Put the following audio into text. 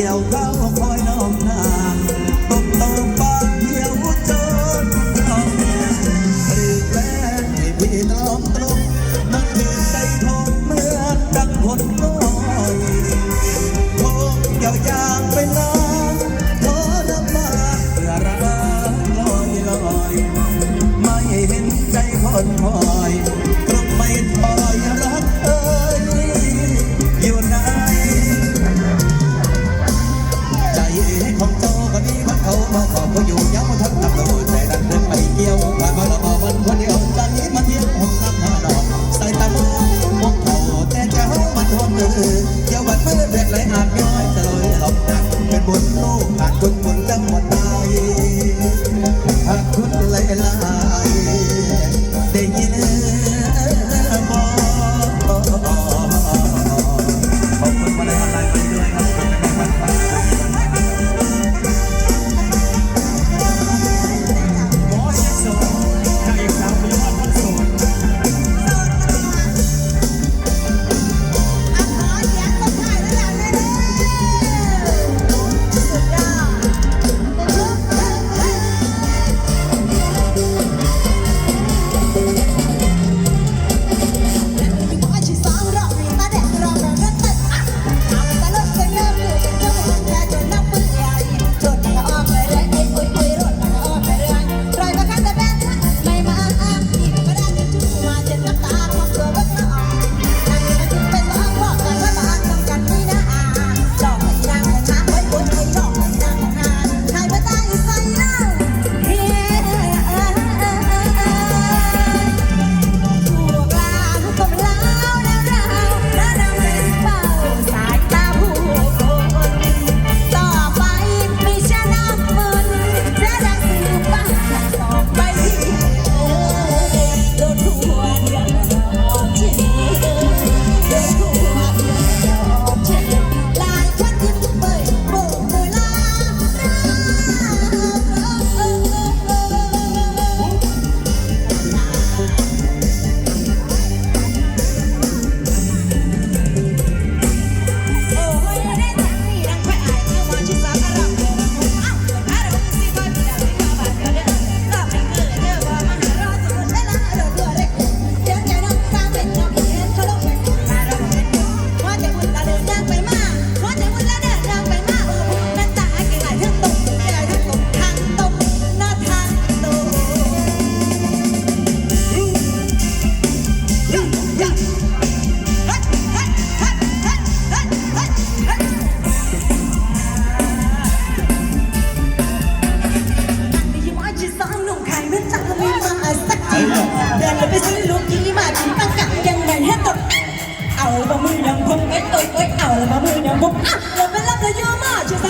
เกี่ยวเข้าคอยน้อมนางตบตบปากเที่ยวจนน้องหรือแม้ให้พี่น้องตรงมันคือใจทองเมื่อนดังคนน้อยคงยาวยางไปนานขอน้ำมาเพื่อรักลอยลอย ไม่เห็นใจคนคอย มือเกี่ยวบัดมือเด็กไหลอาบย้อยจะ เลยไปซื้อลูกที่มาถึงตั้งกะยังไงให้ตกเอาละมือยังพงเอ้ยเอ้ยเอ้ยเอาละมือยังพงอะเราไปรับเธอเยอะมาใช่ไหม